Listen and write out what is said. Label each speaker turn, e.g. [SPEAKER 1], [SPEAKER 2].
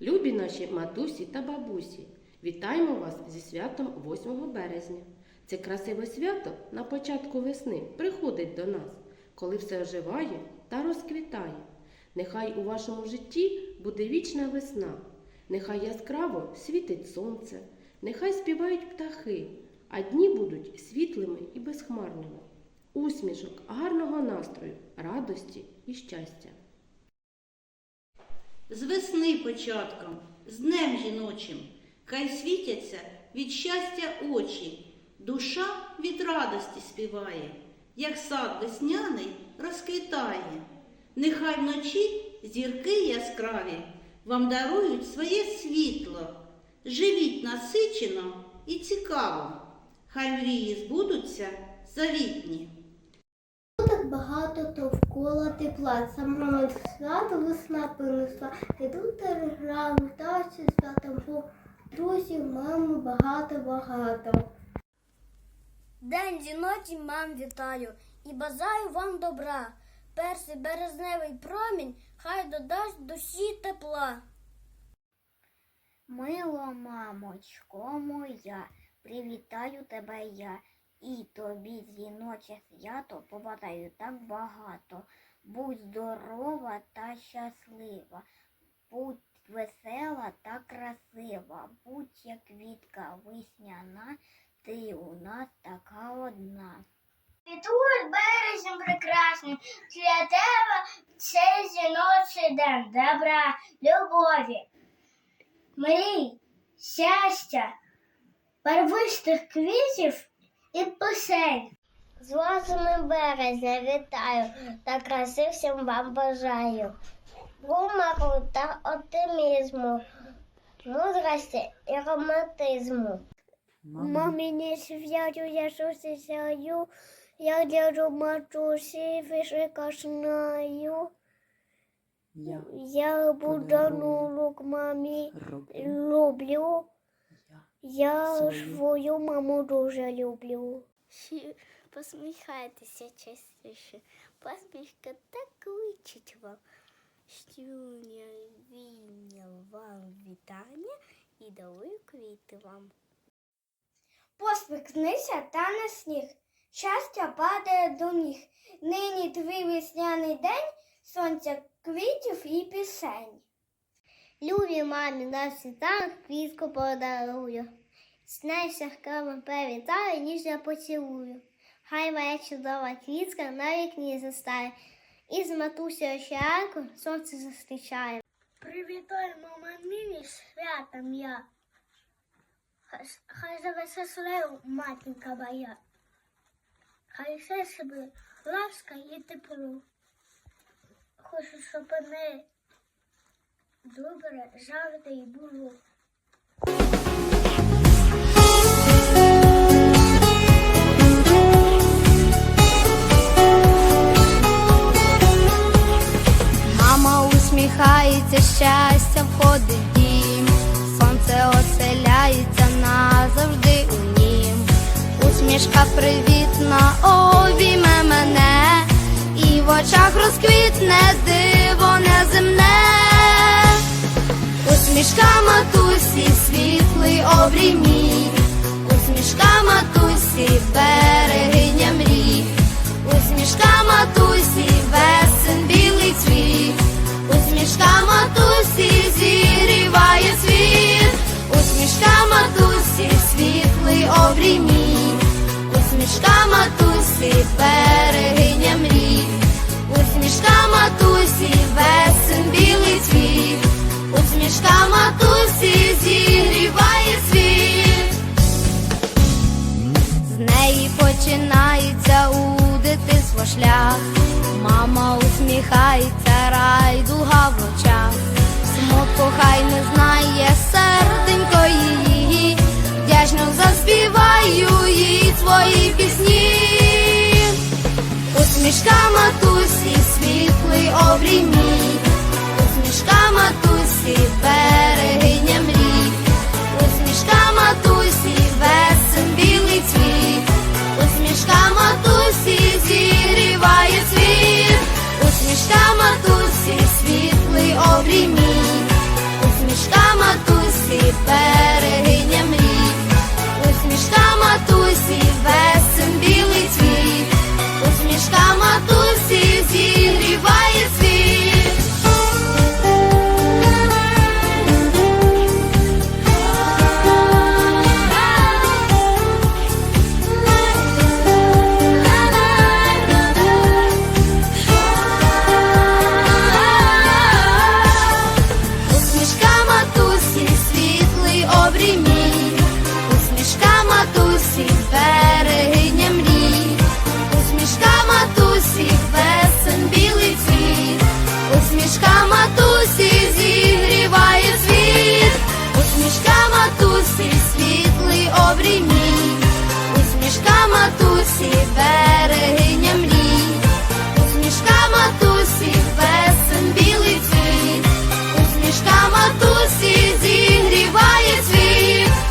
[SPEAKER 1] Любі наші матусі та бабусі, вітаємо вас зі святом 8 березня. Це красиве свято на початку весни приходить до нас, коли все оживає та розквітає. Нехай у вашому житті буде вічна весна, нехай яскраво світить сонце, нехай співають птахи, а дні будуть світлими і безхмарними. Усмішок, гарного настрою, радості і щастя.
[SPEAKER 2] З весни початком, з днем жіночим, хай світяться від щастя очі, душа від радості співає, як сад весняний розквітає. Нехай вночі зірки яскраві вам дарують своє світло. Живіть насичено і цікаво, хай мрії збудуться завітні.
[SPEAKER 3] Багато довкола тепла, саме свято весна принесла. Йдуть телеграми, та зі святом Бог. Друзів, мами багато-багато.
[SPEAKER 4] День жіночий мам вітаю і бажаю вам добра. Перший березневий промінь хай додасть душі тепла. Мило мамочко моя, привітаю тебе я. І тобі жіноче свято побажаю так багато. Будь здорова та щаслива, будь весела та красива, будь як квітка весняна, ти у нас така одна.
[SPEAKER 3] Світує березень прекрасним, для тебе цей жіночий день добра, любові, мрій, щастя, первистих квітів і писень. З 8 березня вітаю та краси всім вам бажаю. Гумору та оптимізму, мудрості і романтизму. Мамині святу я сусісяю, я дяду матусі вишика знаю.
[SPEAKER 5] Я
[SPEAKER 3] Я буданулок мамі люблю. Я
[SPEAKER 5] Свою.
[SPEAKER 3] свою маму дуже люблю.
[SPEAKER 4] Посміхайтеся частіше. Посмішка так личить вам. Щуня війня вам вітання і дали квіти вам.
[SPEAKER 3] Посміхнися та на сніг. Щастя падає до ніг. Нині твій весняний день, сонця квітів і пісень. Любі мамі на світанок квітку подарую. Снайся хками привітаю, ніжно поцілую. Хай моя чудова квітка на вікні застає. І з матусею щаранку сонце зустрічає. Привітай, мама мені святом я. Хай, завеселею матінка моя. Хай все себе ласка і тепло. Хочу, щоб мене добре завжди і було.
[SPEAKER 4] Мама усміхається, щастя входить дім, сонце оселяється назавжди у нім. Усмішка привітна обійме мене, і в очах розквітне диво неземне. Усмішка матусі, світлий обрій мій, усмішка матусі, берегиня мрій, усмішка матусі, весен білий цвіт, усмішка матусі, зігріває світ, усмішка матусі, світлий обрій мій, усмішка матусі, берегиня неї починається у дитинство шлях. Мама усміхається, райдуга в очах. Смутку хай не знає серденько її. Вдячно заспіваю їй свої пісні. Усмішка матусі, світлий обрій мій.